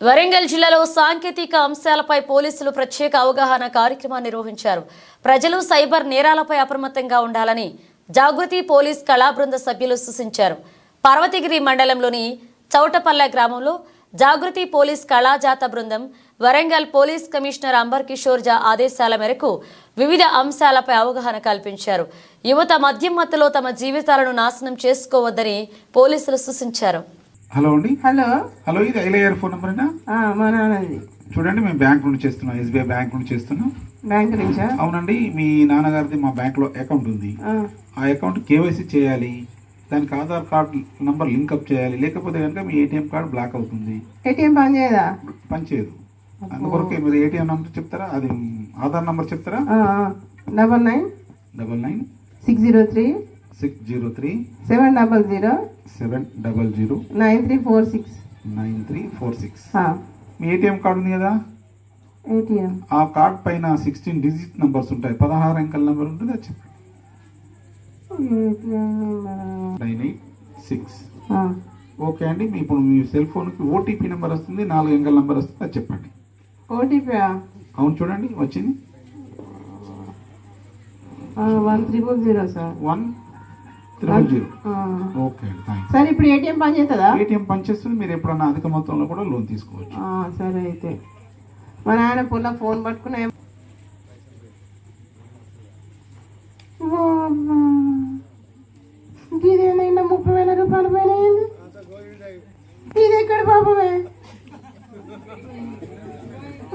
వరంగల్ జిల్లాలో సాంకేతిక అంశాలపై పోలీసులు ప్రత్యేక అవగాహన కార్యక్రమాన్ని నిర్వహించారు. ప్రజలు సైబర్ నేరాలపై అప్రమత్తంగా ఉండాలని జాగృతి పోలీస్ కళా బృంద సభ్యులు సూచించారు. పార్వతిగిరి మండలంలోని చౌటపల్లె గ్రామంలో జాగృతి పోలీస్ కళాజాత బృందం వరంగల్ పోలీస్ కమిషనర్ అంబర్ కిషోర్ జా ఆదేశాల మేరకు వివిధ అంశాలపై అవగాహన కల్పించారు. యువత మద్యం మత్తులో తమ జీవితాలను నాశనం చేసుకోవద్దని పోలీసులు సూచించారు. హలో అండి. హలో. హలో ఇది ఐలయ్యారు ఫోన్ నెంబరేనా? ఆ, మా నాన్నది. చూడండి మేము బ్యాంక్ నుండి చేస్తున్నాం ఎస్బీఐ బ్యాంక్ నుండి చేస్తున్నాం. బ్యాంక్ నుంచా? అవునండి మీ నాన్నగారిది మా బ్యాంక్లో అకౌంట్ ఉంది. ఆ, అకౌంట్ కేవైసీ చేయాలి దానికి Aadhaar card number link up చేయాలి లేకపోతే కనుక మీ ఏటీఎం కార్డ్ బ్లాక్ అవుతుంది. ఏటీఎం పని చేయదా? పనిచేయదు అందుకొరకే మీరు ఏటీఎం నంబర్ చెప్తారా అది ఆధార్ నంబర్ చెప్తారా. Double nine double nine six zero three six zero three seven double zero seven double zero nine three four six nine three four six మీ ATM card ఉంది కదా? ఏటీఎం ఆ కార్డ్ పైన sixteen digit numbers ఉంటాయి. పదహారు అంకెల number ఉంటుంది అది చెప్పండి. నైన్ ఎయిట్ సిక్స్ ఓకే అండి. మీ ఇప్పుడు మీ సెల్ ఫోన్కి ఓటీపీ నెంబర్ వస్తుంది నాలుగు అంకెల నెంబర్ వస్తుంది అది చెప్పండి. ఓటీపీ? అవును చూడండి వచ్చింది. One triple zero sir. One triple zero. Okay sir ఇప్పుడు ఏటీఎం పని చేస్తుందా? ఏటీఎం పనిచేస్తుంది మీరు ఎప్పుడన్నా అధిక మొత్తంలో కూడా లోన్ తీసుకోవచ్చు. సరే అయితే. మా నాయన పుల్ల ఫోన్ పట్టుకుని. ఇదేమైనా ముప్పై వేల రూపాయలు పోయినాయండి? ఇది ఎక్కడ పాపమే?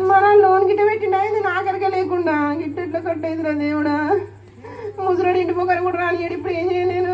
మన లోన్ గిట్ట పెట్టిండా ఇది నాకరిగా లేకుండా. గిట్ట ఎట్లా కట్టేదిరా దేవుడా? ముసరాడు ఇంటి పోగారు కూడా రానియాడు ఇప్పుడు ఏం చేయను నేను